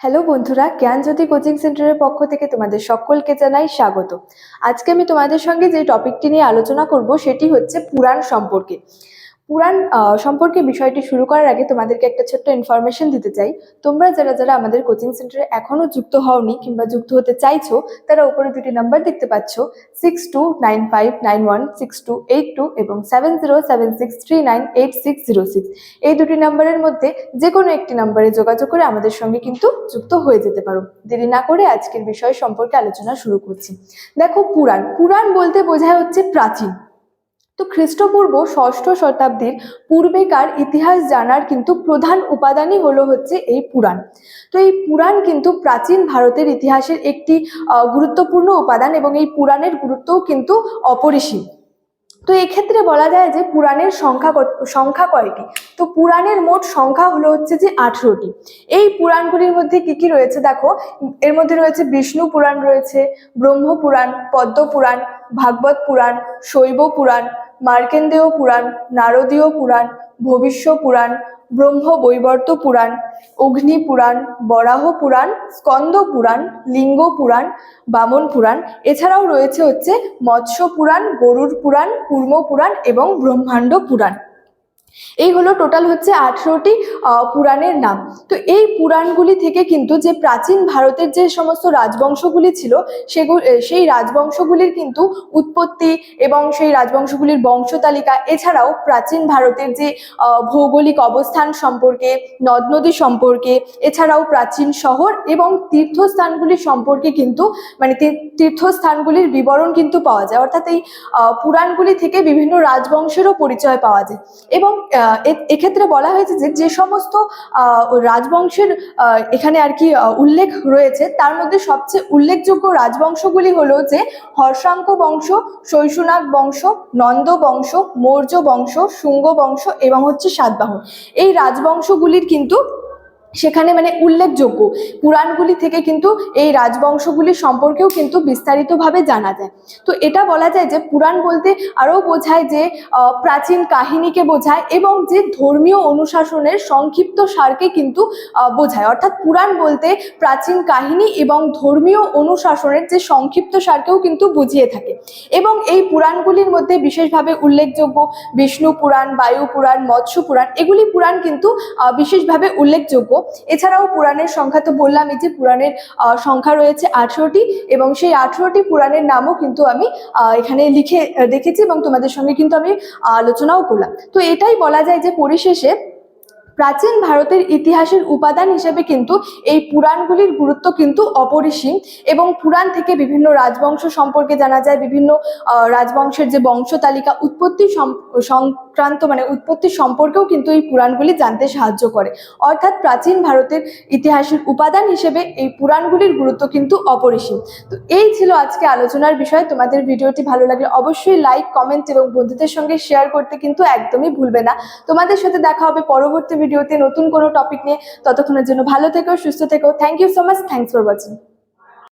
Hello বন্ধুরা জ্ঞানজ্যোতি coaching সেন্টারের পক্ষ থেকে তোমাদের সকলকে জানাই স্বাগত। আজকে আমি তোমাদের সঙ্গে যে টপিকটি নিয়ে আলোচনা করব, সেটি হচ্ছে পুরাণ সম্পর্কে। পুরাণ সম্পর্কে বিষয়টি শুরু করার আগে তোমাদেরকে একটা ছোট্ট ইনফরমেশন দিতে চাই। তোমরা যারা যারা আমাদের কোচিং সেন্টারে এখনও যুক্ত হওনি কিংবা যুক্ত হতে চাইছো, তারা উপরে দুটি নাম্বার দেখতে পাচ্ছ six two nine five nine one six two eight two এবং seven zero seven six three nine eight six zero six এই দুটি নাম্বারের মধ্যে যে কোনো একটি নাম্বারে যোগাযোগ করে আমাদের সঙ্গে কিন্তু যুক্ত হয়ে যেতে পারো। দেরি না করে আজকের বিষয় সম্পর্কে আলোচনা শুরু করছি। দেখো পুরাণ। পুরাণ বলতে বোঝায় হচ্ছে প্রাচীন। তো খ্রিস্টপূর্ব ষষ্ঠ শতাব্দীর পূর্বেকার ইতিহাস জানার কিন্তু প্রধান উপাদানই হলো হচ্ছে এই পুরাণ। তো এই পুরাণ কিন্তু প্রাচীন ভারতের ইতিহাসের একটি গুরুত্বপূর্ণ উপাদান এবং এই পুরাণের গুরুত্বও কিন্তু অপরিসীম। তো এক্ষেত্রে বলা যায় যে পুরাণের সংখ্যা সংখ্যা কয়টি? তো পুরাণের মোট সংখ্যা হলো হচ্ছে যে আঠেরোটি। এই পুরাণগুলির মধ্যে কি কি রয়েছে? দেখো, এর মধ্যে রয়েছে বিষ্ণু পুরাণ রয়েছে ব্রহ্ম পুরাণ পদ্ম পুরাণ ভাগবত পুরাণ, শৈব পুরাণ মার্কেন্দেয় পুরাণ, নারদীয় পুরাণ, ভবিষ্য পুরাণ, ব্রহ্ম বৈবর্ত পুরাণ, অগ্নি পুরাণ, বরাহ পুরাণ, স্কন্দ পুরাণ, লিঙ্গ পুরাণ, বামন পুরাণ। এছাড়াও রয়েছে হচ্ছে মৎস্য পুরাণ, গরুর পুরাণ, কূর্ম পুরাণ এবং ব্রহ্মাণ্ড পুরাণ। এই হলো টোটাল হচ্ছে আঠেরোটি পুরাণের নাম। তো এই পুরাণগুলি থেকে কিন্তু যে প্রাচীন ভারতের যে সমস্ত রাজবংশগুলি ছিল সেগুলো সেই রাজবংশগুলির কিন্তু উৎপত্তি এবং সেই রাজবংশগুলির বংশতালিকা এছাড়াও প্রাচীন ভারতের যে ভৌগোলিক অবস্থান সম্পর্কে, নদ নদী সম্পর্কে, এছাড়াও প্রাচীন শহর এবং তীর্থস্থানগুলি সম্পর্কে কিন্তু মানে তীর- তীর্থস্থানগুলির বিবরণ কিন্তু পাওয়া যায়। অর্থাৎ এই পুরাণগুলি থেকে বিভিন্ন রাজবংশেরও পরিচয় পাওয়া যায়। এবং এক্ষেত্রে বলা হয়েছে যে যে সমস্ত রাজবংশের এখানে আর কি উল্লেখ রয়েছে, তার মধ্যে সবচেয়ে উল্লেখযোগ্য রাজবংশগুলি হলো যে, হর্ষাঙ্ক বংশ, শৈশুনাগ বংশ, নন্দ বংশ, মৌর্য বংশ, শুঙ্গ বংশ এবং হচ্ছে সাতবাহন। এই রাজবংশগুলির কিন্তু সেখানে মানে উল্লেখযোগ্য। পুরাণগুলি থেকে কিন্তু এই রাজবংশগুলি সম্পর্কেও কিন্তু বিস্তারিতভাবে জানা যায়। তো এটা বলা যায় যে পুরাণ বলতে আরও বোঝায় যে প্রাচীন কাহিনীকে বোঝায় এবং যে ধর্মীয় অনুশাসনের সংক্ষিপ্ত সারকে কিন্তু বোঝায়। অর্থাৎ পুরাণ বলতে প্রাচীন কাহিনী এবং ধর্মীয় অনুশাসনের যে সংক্ষিপ্ত সারকেও কিন্তু বুঝিয়ে থাকে। এবং এই পুরাণগুলির মধ্যে বিশেষভাবে উল্লেখযোগ্য বিষ্ণু পুরাণ, বায়ু পুরাণ, মৎস্য পুরাণ, এগুলি পুরাণ কিন্তু বিশেষভাবে উল্লেখযোগ্য। এছাড়াও পুরাণের সংখ্যা তো বললামই যে পুরাণের সংখ্যা রয়েছে আঠেরোটি এবং সেই আঠেরোটি পুরাণের নামও কিন্তু আমি এখানে লিখে রেখেছি এবং তোমাদের সঙ্গে কিন্তু আমি আলোচনাও করলাম। তো এটাই বলা যায় যে পরিশেষে প্রাচীন ভারতের ইতিহাসের উপাদান হিসেবে কিন্তু এই পুরাণগুলির গুরুত্ব কিন্তু অপরিসীম এবং পুরাণ থেকে বিভিন্ন রাজবংশ সম্পর্কে জানা যায়, বিভিন্ন রাজবংশের যে বংশ তালিকা, উৎপত্তি সংক্রান্ত মানে উৎপত্তি সম্পর্কেও কিন্তু এই পুরাণগুলি জানতে সাহায্য করে। অর্থাৎ প্রাচীন ভারতের ইতিহাসের উপাদান হিসেবে এই পুরাণগুলির গুরুত্ব কিন্তু অপরিসীম। তো এই ছিল আজকে আলোচনার বিষয়। তোমাদের ভিডিওটি ভালো লাগলে অবশ্যই লাইক কমেন্ট এবং বন্ধুদের সঙ্গে শেয়ার করতে কিন্তু একদমই ভুলবে না। তোমাদের সাথে দেখা হবে পরবর্তী ভিডিওতে নতুন কোনো টপিক নিয়ে। ততক্ষণের জন্য ভালো থেকো, সুস্থ থেকো। Thank you so much thanks for watching